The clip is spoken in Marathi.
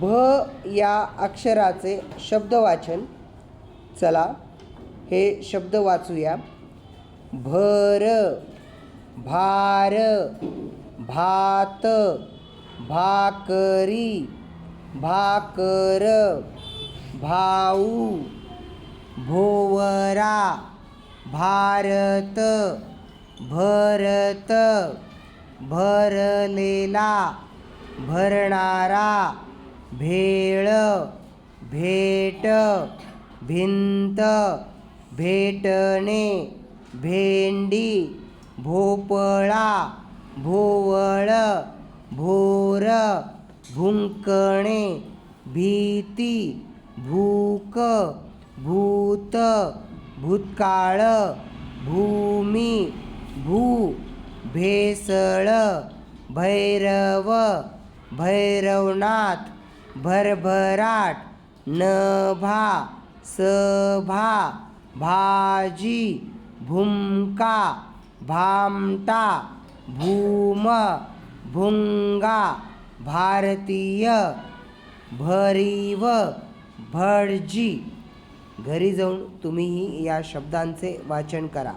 भ या अक्षराचे शब्दवाचन. चला हे शब्द वाचूया. भर भार भात भाकरी भाकर भाऊ भोवरा भारत भरत भरलेला भरणारा भेळ भेट भिंत भेटणे भेंडी भोपळा भोवळ भोर भुंकणे भीती भूक भूत भूतकाळ भूमी भू भेसळ भैरव भैरवनाथ भरभराट नभा सभा भाजी भुमका भामटा भूम भुंगा भारतीय भरीव भडजी. घरी जाऊन तुम्हीही या शब्दांचे वाचन करा.